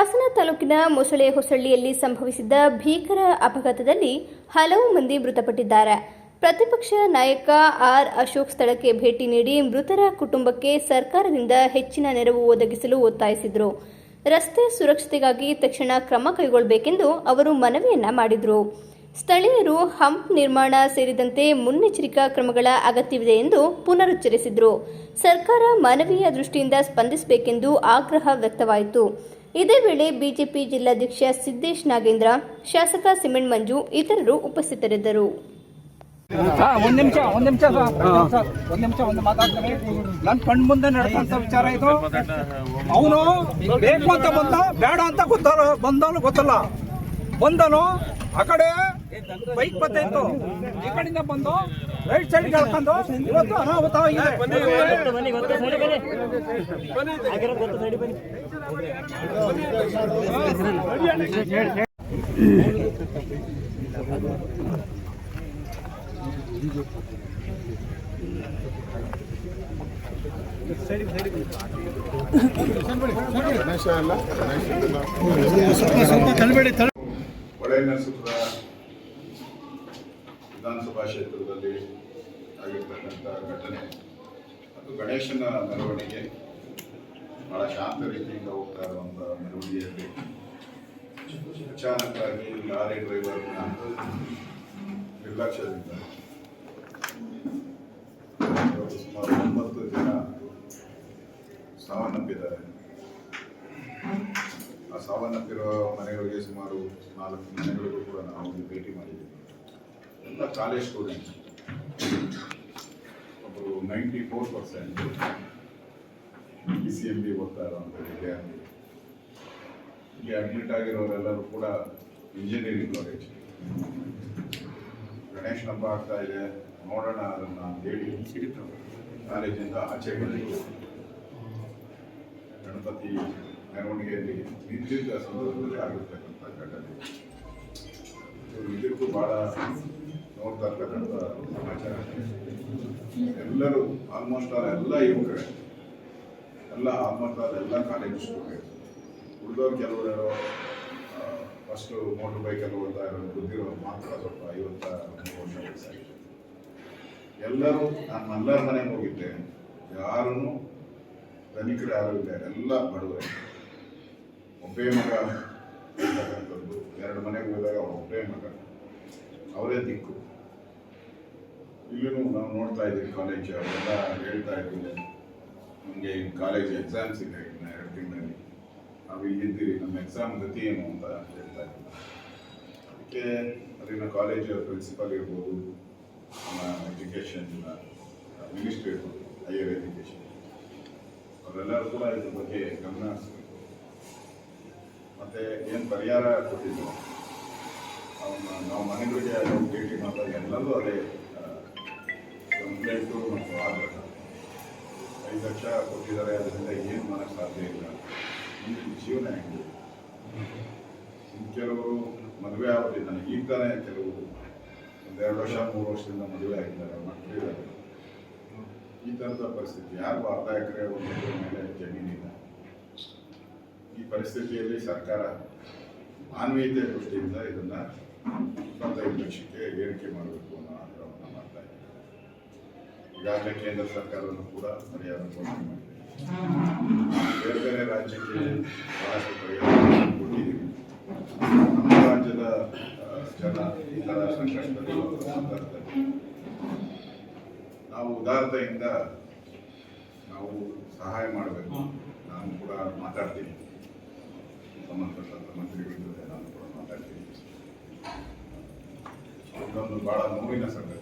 ಹಾಸನ ತಾಲೂಕಿನ ಮೊಸಳೆ ಹೊಸಳ್ಳಿಯಲ್ಲಿ ಸಂಭವಿಸಿದ ಭೀಕರ ಅಪಘಾತದಲ್ಲಿ ಹಲವು ಮಂದಿ ಮೃತಪಟ್ಟಿದ್ದಾರೆ. ಪ್ರತಿಪಕ್ಷ ನಾಯಕ ಆರ್ ಅಶೋಕ್ ಸ್ಥಳಕ್ಕೆ ಭೇಟಿ ನೀಡಿ ಮೃತರ ಕುಟುಂಬಕ್ಕೆ ಸರ್ಕಾರದಿಂದ ಹೆಚ್ಚಿನ ನೆರವು ಒದಗಿಸಲು ಒತ್ತಾಯಿಸಿದರು. ರಸ್ತೆ ಸುರಕ್ಷತೆಗಾಗಿ ತಕ್ಷಣ ಕ್ರಮ ಕೈಗೊಳ್ಳಬೇಕೆಂದು ಅವರು ಮನವಿಯನ್ನ ಮಾಡಿದರು. ಸ್ಥಳೀಯರು ಹಂಪ್ ನಿರ್ಮಾಣ ಸೇರಿದಂತೆ ಮುನ್ನೆಚ್ಚರಿಕಾ ಕ್ರಮಗಳ ಅಗತ್ಯವಿದೆ ಎಂದು ಪುನರುಚ್ಚರಿಸಿದರು. ಸರ್ಕಾರ ಮಾನವೀಯ ದೃಷ್ಟಿಯಿಂದ ಸ್ಪಂದಿಸಬೇಕೆಂದು ಆಗ್ರಹ ವ್ಯಕ್ತವಾಯಿತು. ಇದೇ ವೇಳೆ ಬಿಜೆಪಿ ಜಿಲ್ಲಾಧ್ಯಕ್ಷ ಸಿದ್ದೇಶ್ ನಾಗೇಂದ್ರ, ಶಾಸಕ ಸಿಮೆಂಟ್ ಮಂಜು ಇತರರು ಉಪಸ್ಥಿತರಿದ್ದರು. ಒಂದ್ ನಿಮಿಷ ಒಂದ್ ನಿಮಿಷ ಒಂದ್ ನಿಮಿಷ ಒಂದು ಮಾತಾಡ್ತೀನಿ. ನನ್ ಕಣ್ ಮುಂದೆ ನಡೆದಂತ ವಿಚಾರ ಇದು. ಅವನು ಬೇಕು ಅಂತ ಬಂದ, ಬೇಡ ಅಂತ ಗೊತ್ತಲ್ಲ ಬಂದವನು ಗೊತ್ತಲ್ಲ. ಬಂದನು, ಆ ಕಡೆ ಬೈಕ್ ಬರ್ತಾಯಿತ್ತು ಈ ಕಡೆಯಿಂದ ಬಂದು ರೈಟ್ ಸೈಡ್ ಕಳ್ಕೊಂಡು ಇವತ್ತು ಅನಾಹುತವಾಗಿದೆ. ಗಣೇಶ ಅಲ್ಲ ಹೊಳೆನರಸೀಪುರ ವಿಧಾನಸಭಾ ಕ್ಷೇತ್ರದಲ್ಲಿ ಆಗಿರ್ತಕ್ಕಂಥ ಘಟನೆ. ಅದು ಗಣೇಶನ ಮೆರವಣಿಗೆ. ಬಹಳ ಶಾಂತ ರೀತಿಯಿಂದ ಹೋಗ್ತಾ ಇರುವಂಥ ಮೆರವಣಿಗೆಯಲ್ಲಿ. ಅಚಾನಕ್ಕಾಗಿ ಲಾರಿ ಡ್ರೈವರ್ನ ನಿರ್ಲಕ್ಷ್ಯದಿಂದ ಸುಮಾರು ಒಂಬತ್ತು ಜನ ಸಾವನ್ನಪ್ಪಿದ್ದಾರೆ. ಆ ಸಾವನ್ನಪ್ಪಿರೋ ಮನೆಗಳಿಗೆ ಸುಮಾರು ನಾಲ್ಕು ಮನೆಗಳಿಗೂ ಕೂಡ ನಾವು ಭೇಟಿ ಮಾಡಿದ್ದೀವಿ. ಎಲ್ಲ ಕಾಲೇಜ್ ಸ್ಟೂಡೆಂಟ್ಸ್ ಒಬ್ಬರು ninety four percent B C M B ಓದ್ತಾ ಇರೋಂಥ ವಿದ್ಯಾರ್ಥಿ ಇಲ್ಲಿ ಅಡ್ಮಿಟ್ ಆಗಿರೋರೆಲ್ಲರೂ ಕೂಡ ಇಂಜಿನಿಯರಿಂಗ್ ಕಾಲೇಜ್ ಗಣೇಶ್ ಹಬ್ಬ ಆಗ್ತಾ ಇದೆ. ನೋಡೋಣ ಅದನ್ನು ಹೇಳಿ. ಕಾಲೇಜಿಂದ ಆಚೆ ಬಂದು ಗಣಪತಿ ಮೆರವಣಿಗೆಯಲ್ಲಿ ನಿಂತಿದ್ದ ಸಂದರ್ಭದಲ್ಲಿ ಆಗಿರ್ತಕ್ಕಂಥ ಘಟನೆ ಇದು ಇದಕ್ಕೂ ಬಹಳ ನೋಡ್ತಾ ಸಮಾಚಾರ. ಎಲ್ಲರೂ ಆಲ್ಮೋಸ್ಟ್ ಆಲ್ ಎಲ್ಲ ಯುವಕರೇ. ಎಲ್ಲ ಆಲ್ಮೋಸ್ಟ್ ಆಲ್ ಎಲ್ಲ ಕಾಲೇಜ್ ಸ್ಟೂಡೆಂಟ್ ಉಳಿದವ್ರು ಕೆಲವರು ಫಸ್ಟು ಮೋಟರ್ ಬೈಕಲ್ಲಿ ಓದ್ತಾ ಇರೋದು ಗೊತ್ತಿರೋ ಮಾತ್ರ ಸ್ವಲ್ಪ ಐವತ್ತ ವರ್ಷ ವಯಸ್ಸಾಗಿದೆ. ಎಲ್ಲರೂ ನಾನು ಮಲ್ಲರ ಮನೆಗೆ ಹೋಗಿದ್ದೆ. ಯಾರೂ ಧನಿಕರು ಯಾರು ಇಲ್ಲ, ಎಲ್ಲ ಬಡವರೇ. ಒಬ್ಬೇ ಮಗ ಇರ್ತಕ್ಕಂಥದ್ದು ಎರಡು ಮನೆಗೆ ಹೋದಾಗ ಅವ್ರ ಒಬ್ಬೇ ಮಗ. ಅವರೇ ದಿಕ್ಕು. ಇಲ್ಲೂ ನಾವು ನೋಡ್ತಾ ಇದ್ದೀವಿ ಕಾಲೇಜ್ ಅವರೆಲ್ಲ ಹೇಳ್ತಾ ಇದ್ದೀವಿ ನಮಗೆ ಕಾಲೇಜ್ ಎಕ್ಸಾಮ್ಸ್ ಇದೆ ಇನ್ನು ಎರಡು ತಿಂಗಳಲ್ಲಿ. ನಾವು ಇಲ್ಲಿದ್ದೀವಿ ನಮ್ಮ ಎಕ್ಸಾಮ್ ಗತಿ ಏನು ಅಂತ ಹೇಳ್ತಾ ಇದ್ದೀವಿ ಅದಕ್ಕೆ ಅಲ್ಲಿನ ಕಾಲೇಜ್ ಪ್ರಿನ್ಸಿಪಲ್ ಇರ್ಬೋದು, ನಮ್ಮ ಎಜುಕೇಷನ್ ಮಿನಿಸ್ಟ್ರಿ ಇರ್ಬೋದು ಹೈಯರ್ ಎಜುಕೇಷನ್ ಅವರೆಲ್ಲರೂ ಕೂಡ ಇದ್ರ ಬಗ್ಗೆ ಗಮನ ಹರಿಸ್ಬೇಕು. ಮತ್ತೆ ಏನು ಪರಿಹಾರ ಕೊಟ್ಟಿದ್ರು ಅವನ್ನ ನಾವು ಮನೆಗಳಿಗೆ ಭೇಟಿ ಮಾಡಿದಾಗ ಎಲ್ಲರೂ ಅದೇ ಕಂಪ್ಲೇಂಟು ಮತ್ತು ಆಗ್ರಹ ಐದು ಲಕ್ಷ ಕೊಟ್ಟಿದ್ದಾರೆ, ಅದರಿಂದ ಏನು ಮಾಡೋಕ್ಕೆ ಸಾಧ್ಯ ಇಲ್ಲ. ಮುಂದಿನ ಜೀವನ ಹೆಂಗೆ? ಕೆಲವರು ಮದುವೆ ಆಗೋದಿಲ್ಲ. ಈಗ ತಾನೇ ಕೆಲವು ಒಂದೆರಡು ವರ್ಷ, ಮೂರು ವರ್ಷದಿಂದ ಮದುವೆ ಆಗಿದ್ದಾರೆ ಮಕ್ಕಳಿದ್ದಾರೆ ಈ ಥರದ ಪರಿಸ್ಥಿತಿ ಯಾರಿಗೂ ಅರ್ಧ ಎಕರೆ ಒಂದು ಮೇಲೆ ಜಮೀನಿಲ್ಲ. ಈ ಪರಿಸ್ಥಿತಿಯಲ್ಲಿ ಸರ್ಕಾರ ಮಾನವೀಯತೆ ದೃಷ್ಟಿಯಿಂದ ಇದನ್ನು ಇಪ್ಪತ್ತೈದು ಲಕ್ಷಕ್ಕೆ ಏರಿಕೆ ಮಾಡಬೇಕು ಅನ್ನೋ ಈಗಾಗಲೇ ಕೇಂದ್ರ ಸರ್ಕಾರವನ್ನು ಕೂಡ ಪರಿಹಾರ ಬೇರೆ ಬೇರೆ ರಾಜ್ಯಕ್ಕೆ ಬಹಳಷ್ಟು ಪರಿಹಾರ ಕೊಟ್ಟಿದ್ದೀವಿ. ನಮ್ಮ ರಾಜ್ಯದ ಜನ ಈ ಥರ ಸಂದರ್ಭದಲ್ಲಿ ನಾವು ಉದಾರತೆಯಿಂದ ನಾವು ಸಹಾಯ ಮಾಡಬೇಕು. ನಾನು ಕೂಡ ಮಾತಾಡ್ತೀನಿ. ಸಂಬಂಧಪಟ್ಟಂತ ಮಂತ್ರಿಗಳ ಜೊತೆ ನಾನು ಕೂಡ ಮಾತಾಡ್ತೀನಿ. ಇದೊಂದು ಬಹಳ ನೋವಿನ ಸಂಗತಿ.